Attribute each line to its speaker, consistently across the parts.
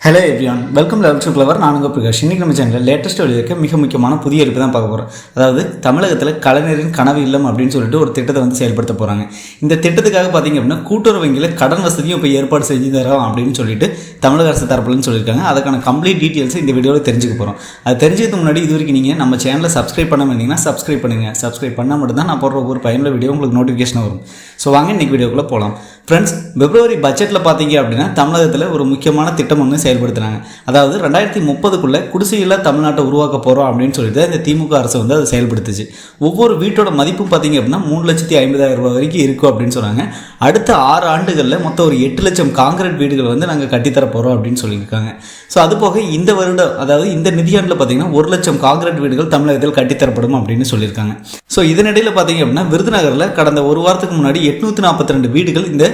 Speaker 1: Hello everyone welcome level to flower நான் உங்கள் பிரகாஷ். இன்றைக்கி நம்ம சேனலில் லேட்டஸ்ட் வெளியிருக்க மிக முக்கியமான புதிய அறிவிப்பு தான் பார்க்க போகிறோம் அதாவது தமிழகத்தில் கலைஞரின் கனவு இல்லம் அப்படின்னு சொல்லிட்டு ஒரு திட்டத்தை வந்து செயல்படுத்த போகிறாங்க இந்த திட்டத்துக்காக பார்த்தீங்க அப்படின்னா கூட்டுறவு வங்கியில் கடன் வசதியும் இப்போ ஏற்பாடு செஞ்சு தரோம் அப்படின்னு சொல்லிட்டு தமிழக அரசு தரப்புலன்னு சொல்லியிருக்காங்க. அதுக்கான கம்ப்ளீட் டீட்டெயில்ஸ் இந்த வீடியோவில் தெரிஞ்சுக்க போகிறோம் அது தெரிஞ்சதுக்கு முன்னாடி இது வரைக்கும் நீங்கள் நம்ம சேனலை சப்ஸ்கிரைப் பண்ண வேண்டிங்கன்னா சப்ஸ்கிரைப் பண்ணுங்கள் சப்ஸ்கிரைப் பண்ணால் மட்டும்தான் நான் போடுற ஒரு பயனுள்ள வீடியோ உங்களுக்கு நோட்டிஃபிகேஷன் வரும். ஸோ வாங்க இன்றைக்கி வீடியோக்குள்ளே போகலாம் ஃப்ரெண்ட்ஸ் பிப்ரவரி பட்ஜெட்டில் பார்த்தீங்க அப்படின்னா தமிழகத்தில் ஒரு முக்கியமான திட்டம் ஒன்று செயல்படுத்தினாங்க. அதாவது ரெண்டாயிரத்தி முப்பதுக்குள்ளே குடிசையில் தமிழ்நாட்டை உருவாக்க போகிறோம் அப்படின்னு சொல்லிட்டு இந்த திமுக அரசு வந்து அதை செயல்படுத்துச்சு. ஒவ்வொரு வீட்டோட மதிப்பும் பார்த்தீங்க அப்படின்னா மூணு லட்சத்தி ஐம்பதாயிரம் ரூபாய் வரைக்கும் இருக்கும் அப்படின்னு சொன்னாங்க. அடுத்த ஆறு ஆண்டுகளில் மொத்தம் ஒரு எட்டு லட்சம் காங்கிரீட் வீடுகள் வந்து நாங்கள் கட்டித்தர போகிறோம் அப்படின்னு சொல்லியிருக்காங்க. ஸோ அது போக இந்த வருடம் அதாவது இந்த நிதியாண்டில் பார்த்தீங்கன்னா ஒரு லட்சம் காங்கிரீட் வீடுகள் தமிழகத்தில் கட்டித்தரப்படும் அப்படின்னு சொல்லியிருக்காங்க. ஸோ இதனிடையில் பார்த்தீங்க அப்படின்னா விருதுநகரில் கடந்த ஒரு வாரத்துக்கு முன்னாடி எட்நூற்றி நாற்பத்தி ரெண்டு வீடுகள் இந்த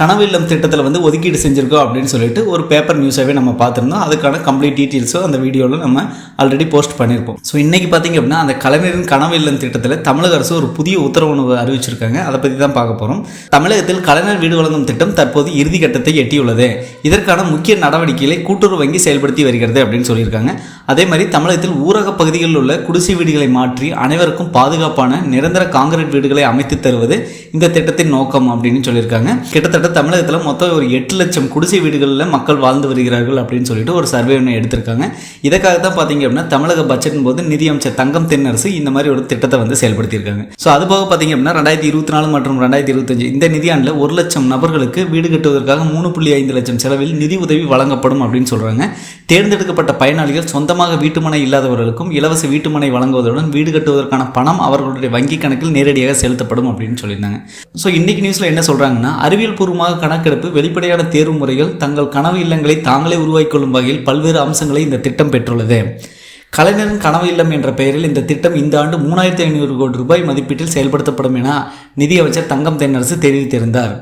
Speaker 1: கனவு இல்லம் திட்டத்தில் வந்து ஒதுக்கீடு செஞ்சுருக்கோம் அப்படின்னு சொல்லிட்டு ஒரு பேப்பர் நியூஸாகவே நம்ம பார்த்துருந்தோம். அதுக்கான கம்ப்ளீட் டீட்டெயில்ஸும் அந்த வீடியோவில் நம்ம ஆல்ரெடி போஸ்ட் பண்ணியிருப்போம். ஸோ இன்றைக்கி பார்த்தீங்க அப்படின்னா அந்த கலைஞரின் கனவு இல்லம் திட்டத்தில் தமிழக அரசு ஒரு புதிய உத்தரவு அறிவிச்சிருக்காங்க. அதை பற்றி தான் பார்க்க போகிறோம் தமிழகத்தில் தமிழகத்தில் கலைஞர் வீடு வழங்கும் திட்டம் தற்போது இறுதி கட்டத்தை எட்டியுள்ளது. இதற்கான முக்கிய நடவடிக்கைகளை கூட்டுறவு வங்கி செயல்படுத்தி வருகிறது அப்படின்னு சொல்லியிருக்காங்க. அதே மாதிரி தமிழகத்தில் ஊரக பகுதிகளில் உள்ள குடிசை வீடுகளை மாற்றி அனைவருக்கும் பாதுகாப்பான நிரந்தர காங்கிரீட் வீடுகளை அமைத்து தருவது இந்த திட்டத்தின் நோக்கம் அப்படின்னு சொல்லியிருக்காங்க. கிட்டத்தட்ட தமிழகத்தில் மொத்தம் ஒரு எட்டு லட்சம் குடிசை வீடுகளில் மக்கள் வாழ்ந்து வருகிறார்கள் அப்படின்னு சொல்லிட்டு ஒரு சர்வே ஒன்று எடுத்திருக்காங்க. இதுக்காக தான் பார்த்தீங்க அப்படின்னா தமிழக பட்ஜெட்டின் போது நிதியமைச்சர் தங்கம் தென்னரசு இந்த மாதிரி ஒரு திட்டத்தை வந்து செயல்படுத்தியிருக்காங்க. ஸோ அது போக பார்த்தீங்க அப்படின்னா ரெண்டாயிரத்தி இருபத்தி நாலு மற்றும் ரெண்டாயிரத்தி இருபத்தஞ்சு இந்த தமிழ்நாட்டில் ஒரு லட்சம் நபர்களுக்கு வீடு கட்டுவதற்காக மூணு புள்ளி ஐந்து லட்சம் செலவில் நிதி உதவி வழங்கப்படும் அப்படின்னு சொல்கிறாங்க தேர்ந்தெடுக்கப்பட்ட பயனாளிகள் சொந்தமாக வீட்டுமனை இல்லாதவர்களுக்கும் இலவச வீட்டுமனை வழங்குவதுடன் வீடு கட்டுவதற்கான பணம் அவர்களுடைய வங்கி கணக்கில் நேரடியாக செலுத்தப்படும் அப்படின்னு சொல்லியிருந்தாங்க. ஸோ இன்னைக்கு நியூஸில் என்ன சொல்கிறாங்கன்னா அறிவியல் பூர்வமாக கணக்கெடுப்பு வெளிப்படையான தேர்வு முறைகள் தங்கள் கனவு இல்லங்களை தாங்களே உருவாக்கிக் கொள்ளும் வகையில் பல்வேறு அம்சங்களை இந்த திட்டம் பெற்றுள்ளது. கலைஞரின் கனவு இல்லம் என்ற பெயரில் இந்த திட்டம் இந்த ஆண்டு மூணாயிரத்தி ஐநூறு கோடி ரூபாய் மதிப்பீட்டில் செயல்படுத்தப்படும் என நிதியமைச்சர் தங்கம் தென்னரசு தெரிவித்திருந்தார்.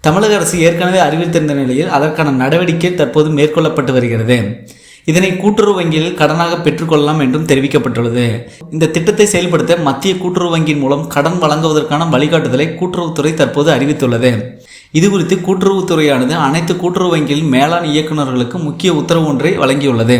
Speaker 1: தமிழக அரசு ஏற்கனவே அறிவித்திருந்த நிலையில் அதற்கான நடவடிக்கை தற்போது மேற்கொள்ளப்பட்டு வருகிறது. இதனை கூட்டுறவு வங்கியில் கடனாக பெற்றுக்கொள்ளலாம் என்றும் தெரிவிக்கப்பட்டுள்ளது. இந்த திட்டத்தை செயல்படுத்த மத்திய கூட்டுறவு வங்கியின் மூலம் கடன் வழங்குவதற்கான வழிகாட்டுதலை கூட்டுறவுத்துறை தற்போது அறிவித்துள்ளது. இது குறித்து கூட்டுறவுத்துறையானது அனைத்து கூட்டுறவு வங்கியில் மேலாண் இயக்குநர்களுக்கு முக்கிய உத்தரவு ஒன்றை வழங்கியுள்ளது.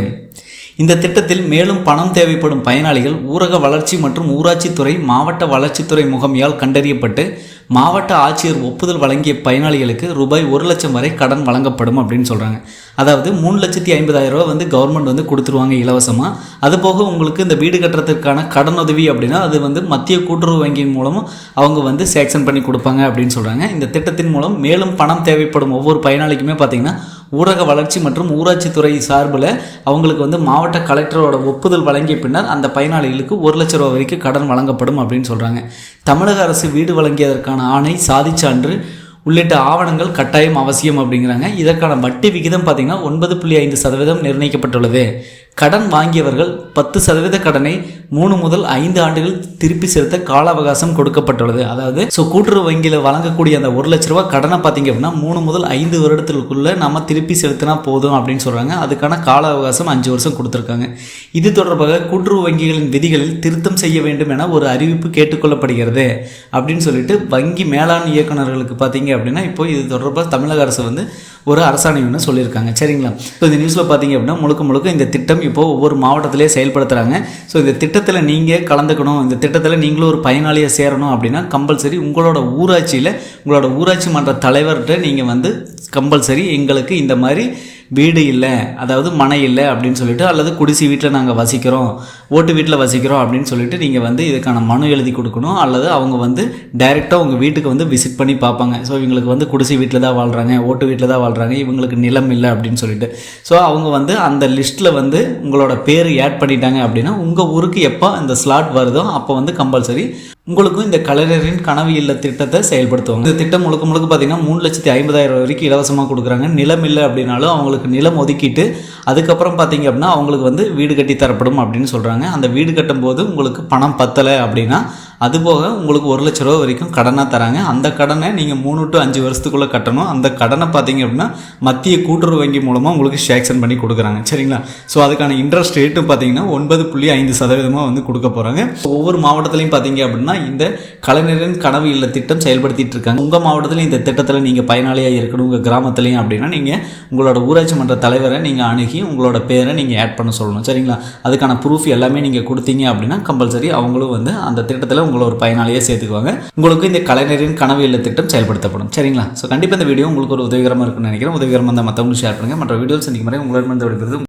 Speaker 1: இந்த திட்டத்தில் மேலும் பணம் தேவைப்படும் பயனாளிகள் ஊரக வளர்ச்சி மற்றும் ஊராட்சித்துறை மாவட்ட வளர்ச்சித்துறை முகமையால் கண்டறியப்பட்டு மாவட்ட ஆட்சியர் ஒப்புதல் வழங்கிய பயனாளிகளுக்கு ரூபாய் ஒரு லட்சம் வரை கடன் வழங்கப்படும் அப்படின்னு சொல்கிறாங்க அதாவது மூணு லட்சத்தி ஐம்பதாயிரம் ரூபா வந்து கவர்மெண்ட் வந்து கொடுத்துருவாங்க இலவசமாக அது போக உங்களுக்கு இந்த வீடு கட்டுறதுக்கான கடன் உதவி அப்படின்னா அது வந்து மத்திய கூட்டுறவு வங்கியின் மூலமும் அவங்க வந்து சேக்ஷன் பண்ணி கொடுப்பாங்க அப்படின்னு சொல்கிறாங்க இந்த திட்டத்தின் மூலம் மேலும் பணம் தேவைப்படும் ஒவ்வொரு பயனாளிக்குமே பார்த்திங்கன்னா ஊரக வளர்ச்சி மற்றும் ஊராட்சித்துறை சார்பில் அவங்களுக்கு வந்து மாவட்ட கலெக்டரோட ஒப்புதல் வழங்கிய பின்னர் அந்த பயனாளிகளுக்கு ஒரு லட்ச ரூபா வரைக்கும் கடன் வழங்கப்படும் அப்படின்னு சொல்கிறாங்க தமிழக அரசு வீடு வழங்கியதற்கான ஆணை சாதிச்சான்று உள்ளிட்ட ஆவணங்கள் கட்டாயம் அவசியம் அப்படிங்கிறாங்க. இதற்கான வட்டி விகிதம் பார்த்திங்கன்னா ஒன்பது புள்ளி ஐந்து சதவீதம் நிர்ணயிக்கப்பட்டுள்ளது. கடன் வாங்கியவர்கள் பத்து சதவீத கடனை மூணு முதல் ஐந்து ஆண்டுகள் திருப்பி செலுத்த கால அவகாசம் கொடுக்கப்பட்டுள்ளது. அதாவது ஸோ கூட்டுறவு வங்கியில் வழங்கக்கூடிய அந்த ஒரு லட்ச ரூபா கடனை பார்த்தீங்க அப்படின்னா மூணு முதல் ஐந்து வருடத்திற்குள்ளே நம்ம திருப்பி செலுத்தினா போதும் அப்படின்னு சொல்கிறாங்க அதுக்கான கால அவகாசம் அஞ்சு வருஷம் கொடுத்துருக்காங்க. இது தொடர்பாக கூட்டுறவு வங்கிகளின் விதிகளில் திருத்தம் செய்ய வேண்டும் என ஒரு அறிவிப்பு கேட்டுக்கொள்ளப்படுகிறது அப்படின்னு சொல்லிட்டு வங்கி மேலாண் இயக்குநர்களுக்கு பார்த்தீங்க அப்படின்னா இப்போ இது தொடர்பாக தமிழக அரசு வந்து ஒரு அரசாணைன்னு சொல்லியிருக்காங்க. சரிங்களா? ஸோ இந்த நியூஸில் பார்த்தீங்க அப்படின்னா முழுக்க முழுக்க இந்த திட்டம் இப்போது ஒவ்வொரு மாவட்டத்திலே செயல்படுத்துகிறாங்க ஸோ இந்த திட்டத்தில் நீங்கள் கலந்துக்கணும். இந்த திட்டத்தில் நீங்களும் ஒரு பயனாளியாக சேரணும் அப்படின்னா கம்பல்சரி உங்களோட ஊராட்சியில் உங்களோட ஊராட்சி மன்ற தலைவர்கிட்ட நீங்கள் வந்து கம்பல்சரி எங்களுக்கு இந்த மாதிரி வீடு இல்லை அதாவது மனை இல்லை அப்படின்னு சொல்லிட்டு அல்லது குடிசை வீட்டில் நாங்கள் வசிக்கிறோம் ஓட்டு வீட்டில் வசிக்கிறோம் அப்படின்னு சொல்லிட்டு நீங்கள் வந்து இதுக்கான மனு எழுதி கொடுக்கணும் அல்லது அவங்க வந்து டைரெக்டாக உங்கள் வீட்டுக்கு வந்து விசிட் பண்ணி பார்ப்பாங்க. ஸோ இவங்களுக்கு வந்து குடிசை வீட்டில் தான் வாழ்கிறாங்க ஓட்டு வீட்டில் தான் வாழ்கிறாங்க இவங்களுக்கு நிலம் இல்லை அப்படின்னு சொல்லிட்டு. ஸோ அவங்க வந்து அந்த லிஸ்ட்டில் வந்து உங்களோட பேர் ஆட் பண்ணிட்டாங்க அப்படின்னா உங்கள் ஊருக்கு எப்போ அந்த ஸ்லாட் வருதோ அப்போ வந்து கம்பல்சரி உங்களுக்கும் இந்த கலைஞரின் கனவு இல்ல திட்டத்தை செயல்படுத்துவாங்க. இந்த திட்டம் முழுக்க முழுக்க பார்த்தீங்கன்னா மூணு லட்சத்தி ஐம்பதாயிரம் வரைக்கும் இலவசமாக கொடுக்குறாங்க. நிலம் இல்லை அப்படின்னாலும் அவங்களுக்கு நிலம் ஒதுக்கிட்டு அதுக்கப்புறம் பார்த்தீங்க அப்படின்னா அவங்களுக்கு வந்து வீடு கட்டி தரப்படும் அப்படின்னு சொல்கிறாங்க அந்த வீடு கட்டும்போது உங்களுக்கு பணம் பத்தலை அப்படின்னா அதுபோக உங்களுக்கு ஒரு லட்ச ரூபா வரைக்கும் கடனாக தராங்க. அந்த கடனை நீங்கள் மூணு டு அஞ்சு வருஷத்துக்குள்ளே கட்டணும். அந்த கடனை பார்த்தீங்க அப்படின்னா மத்திய கூட்டுறவு வங்கி மூலமாக உங்களுக்கு சேக்ஷன் பண்ணி கொடுக்குறாங்க. சரிங்களா? ஸோ அதுக்கான இன்ட்ரெஸ்ட் ரேட்டும் பார்த்தீங்கன்னா ஒன்பது புள்ளி ஐந்து சதவீதமாக வந்து கொடுக்க போகிறாங்க ஒவ்வொரு மாவட்டத்திலையும் பார்த்தீங்க அப்படின்னா இந்த கலைஞரின் கனவு இல்ல திட்டம் செயல்படுத்திட்டு இருக்காங்க. உங்கள் மாவட்டத்திலையும் இந்த திட்டத்தில் நீங்கள் பயனாளியாக இருக்கணும். உங்கள் கிராமத்துலையும் அப்படின்னா நீங்கள் உங்களோட ஊராட்சி மன்ற தலைவரை நீங்கள் அணுகி உங்களோட பேரை நீங்கள் ஆட் பண்ண சொல்லணும். சரிங்களா? அதுக்கான ப்ரூஃப் எல்லாமே நீங்கள் கொடுத்தீங்க அப்படின்னா கம்பல்சரி அவங்களும் வந்து அந்த திட்டத்தில் உங்களை ஒரு பயனாளியாக சேர்த்துக்குவாங்க. உங்களுக்கு இந்த கலைஞரின் கனவு இல்ல திட்டம் செயல்படுத்தப்படும். சரிங்களா? ஸோ கண்டிப்பாக இந்த வீடியோ உங்களுக்கு ஒரு உதவிகரமாக இருக்கும்னு நினைக்கிறேன். உதவிகரமாக இருந்தால் மற்றவங்களுக்கு ஷேர் பண்ணுங்கள் மற்ற வீடியோஸ் சந்திக்கும் வரை உங்களிடமிருந்து விடுபடுது